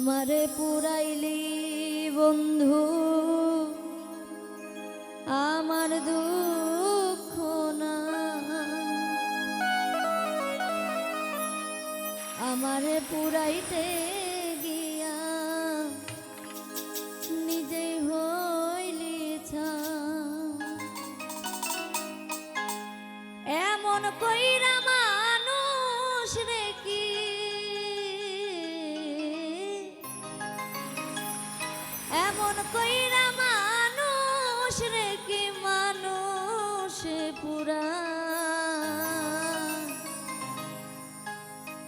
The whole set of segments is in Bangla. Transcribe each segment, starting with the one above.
আমারে পুরাইলি বন্ধু। আমার দুঃখ না আমারে পুরাইতে গিয়া নিজে হইলি এমন কইরা মানুষ রে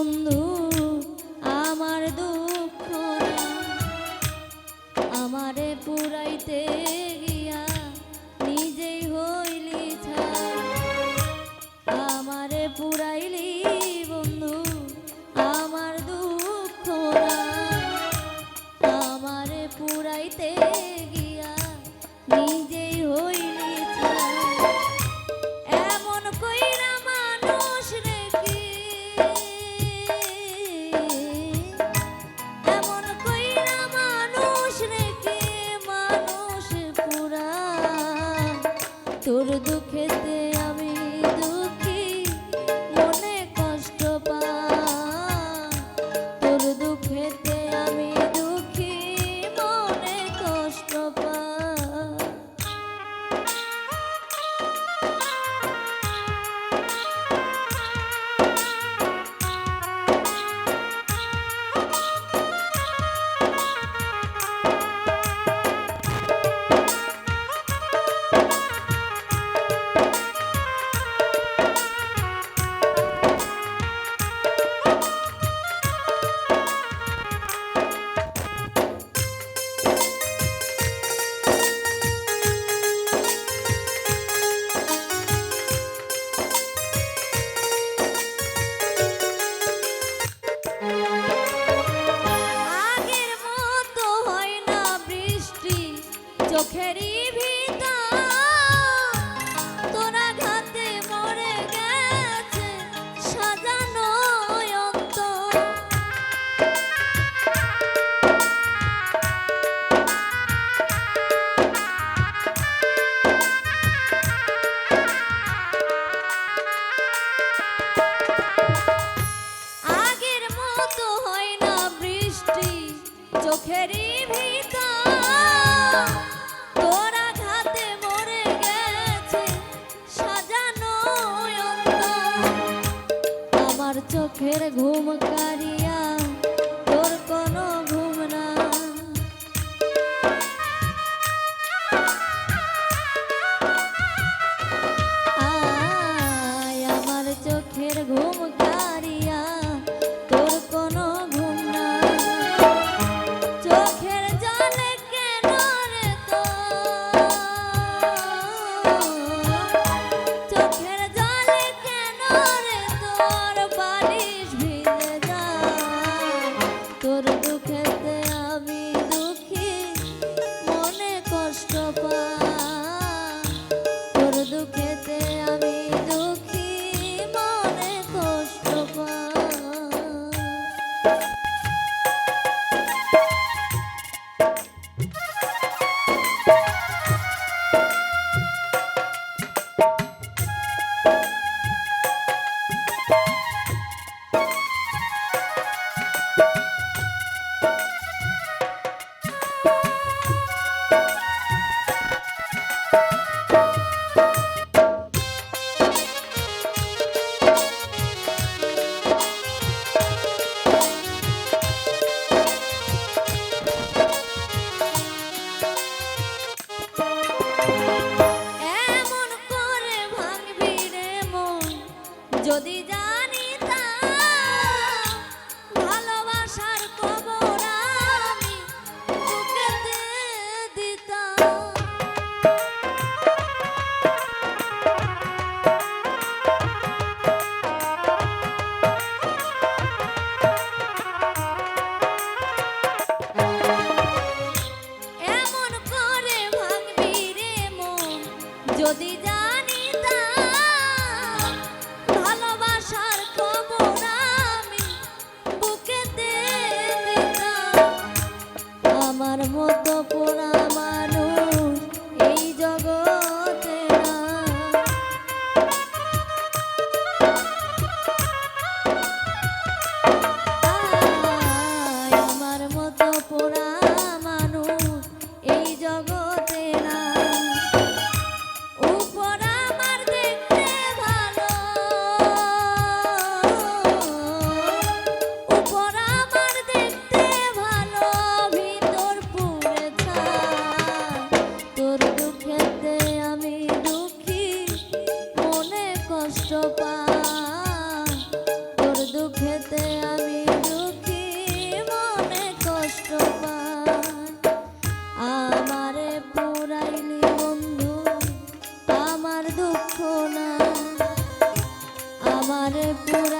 dondu মোর দুঃখেতে রাতের ঘুম Papa. পুরা